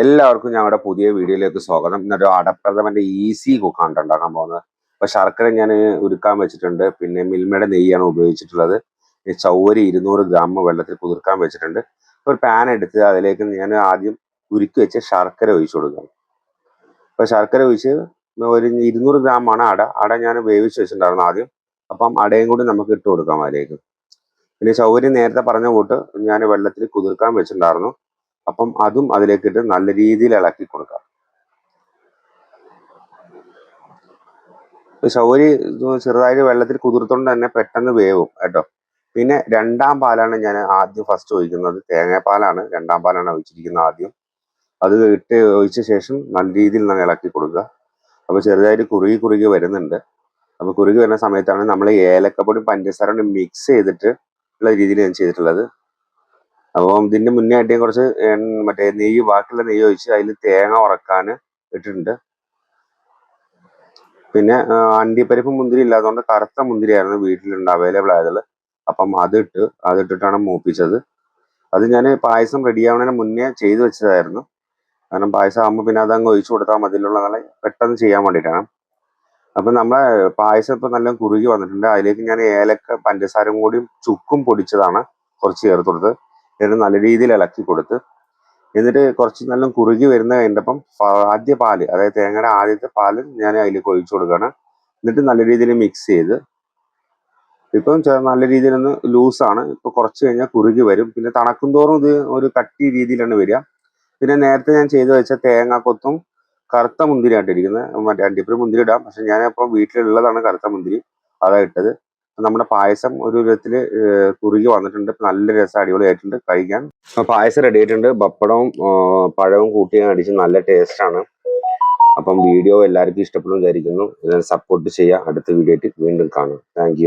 എല്ലാവർക്കും ഞങ്ങളുടെ പുതിയ വീഡിയോയിലേക്ക് സ്വാഗതം. ഇന്നൊരു അടപ്രഥമന്റെ ഈസി കുക്കാണ് ഉണ്ടാക്കാൻ പോകുന്നത് അപ്പൊ ശർക്കര ഞാൻ ഉരുക്കാൻ വെച്ചിട്ടുണ്ട്. പിന്നെ മിൽമയുടെ നെയ്യാണ് ഉപയോഗിച്ചിട്ടുള്ളത്. ചൗവരി ഇരുന്നൂറ് ഗ്രാം വെള്ളത്തിൽ കുതിർക്കാൻ വെച്ചിട്ടുണ്ട്. ഒരു പാൻ എടുത്ത് അതിലേക്ക് ഞാൻ ആദ്യം ഉരുക്കി വെച്ച് ശർക്കര ഒഴിച്ചു കൊടുക്കണം അപ്പൊ ശർക്കര ഒഴിച്ച് ഒരു ഇരുന്നൂറ് ആണ് അട. അട ഞാൻ വേവിച്ച് വെച്ചിട്ടുണ്ടായിരുന്നു ആദ്യം. അപ്പം അടയും കൂടി നമുക്ക് ഇട്ട് കൊടുക്കാം അതിലേക്ക്. പിന്നെ ചൗവരി നേരത്തെ പറഞ്ഞ കൂട്ട് ഞാൻ വെള്ളത്തിൽ കുതിർക്കാൻ വെച്ചിട്ടുണ്ടായിരുന്നു. അപ്പം അതും അതിലേക്ക് ഇട്ട് നല്ല രീതിയിൽ ഇളക്കി കൊടുക്കാം. ശൗരി ചെറുതായിട്ട് വെള്ളത്തിൽ കുതിർത്തോണ്ട് തന്നെ പെട്ടെന്ന് വേവും കേട്ടോ. പിന്നെ രണ്ടാം പാലാണ് ഞാൻ ആദ്യം ഫസ്റ്റ് ഒഴിക്കുന്നത്. തേങ്ങാപ്പാലാണ് രണ്ടാം പാലാണ് ഒഴിച്ചിരിക്കുന്നത് ആദ്യം. അത് ഇട്ട് ഒഴിച്ച ശേഷം നല്ല രീതിയിൽ നമ്മൾ ഇളക്കി കൊടുക്കുക. അപ്പോൾ ചെറുതായിട്ട് കുറുകി കുറുകി വരുന്നുണ്ട്. അപ്പോൾ കുറുകി വരുന്ന സമയത്താണ് നമ്മൾ ഏലക്കപ്പൊടി പഞ്ചസാര മിക്സ് ചെയ്തിട്ട് ഉള്ള രീതിയിൽ ഞാൻ ചെയ്തിട്ടുള്ളത്. അപ്പം ഇതിന്റെ മുന്നേ ആയിട്ട് കുറച്ച് മറ്റേ നെയ്യ് ബാക്കിയുള്ള നെയ്യ് ഒഴിച്ച് അതിൽ തേങ്ങ ഉറക്കാൻ ഇട്ടിട്ടുണ്ട്. പിന്നെ അണ്ടിപ്പരിപ്പ് മുന്തിരി ഇല്ലാത്തതുകൊണ്ട് കറുത്ത മുന്തിരിയായിരുന്നു വീട്ടിലുണ്ട് അവൈലബിൾ ആയത് അപ്പം അതിട്ട് അതിട്ടിട്ടാണ് മൂപ്പിച്ചത്. അത് ഞാൻ പായസം റെഡി ആവുന്നതിന് മുന്നേ ചെയ്തു വെച്ചതായിരുന്നു. കാരണം പായസം ആകുമ്പോൾ പിന്നെ അതങ്ങ് ഒഴിച്ചു കൊടുത്താൽ മതിയുള്ള നല്ല പെട്ടെന്ന് ചെയ്യാൻ വേണ്ടിയിട്ടാണ് അപ്പം നമ്മളെ പായസം ഇപ്പം നല്ല കുറുകി വന്നിട്ടുണ്ട്. അതിലേക്ക് ഞാൻ ഏലക്ക പഞ്ചസാരയും കൂടിയും ചുക്കും പൊടിച്ചതാണ് കുറച്ച് ചേർത്ത് കൊടുത്ത് എന്നിട്ട് നല്ല രീതിയിൽ ഇളക്കി കൊടുത്ത് എന്നിട്ട് കുറച്ച് നല്ല കുറുകി വരുന്ന കഴിഞ്ഞപ്പം ആദ്യ പാൽ അതായത് തേങ്ങയുടെ ആദ്യത്തെ പാൽ ഞാൻ അതിലേക്ക് ഒഴിച്ചു കൊടുക്കുകയാണ്. എന്നിട്ട് നല്ല രീതിയിൽ മിക്സ് ചെയ്ത് ഇപ്പം നല്ല രീതിയിൽ ഒന്ന് ലൂസാണ് ഇപ്പം കുറച്ച് കഴിഞ്ഞാൽ കുറുകി വരും. പിന്നെ തണക്കും തോറും ഇത് ഒരു കട്ടി രീതിയിലാണ് വരിക. പിന്നെ നേരത്തെ ഞാൻ ചെയ്തു വെച്ച തേങ്ങാക്കൊത്തും കറുത്ത മുന്തിരി ആയിട്ടിരിക്കുന്നത് മറ്റേ അണ്ടിപ്പുരി മുന്തിരി ഇടാം. പക്ഷെ ഇപ്പം വീട്ടിലുള്ളതാണ് കറുത്ത മുന്തിരി. അതാണ് ഇട്ടത്. നമ്മുടെ പായസം ഒരു വിധത്തിൽ കുറുകി വന്നിട്ടുണ്ട്. നല്ല രസം അടിപൊളിയായിട്ടുണ്ട്. കഴിക്കാൻ. പായസം റെഡി ആയിട്ടുണ്ട്. പപ്പടവും പഴവും കൂട്ടി ഞാൻ അടിച്ച് നല്ല ടേസ്റ്റ് ആണ്. അപ്പം വീഡിയോ എല്ലാവർക്കും ഇഷ്ടപ്പെടും വിചാരിക്കുന്നു. സപ്പോർട്ട് ചെയ്യുക അടുത്ത വീഡിയോ ആയിട്ട് വീണ്ടും കാണാം. താങ്ക്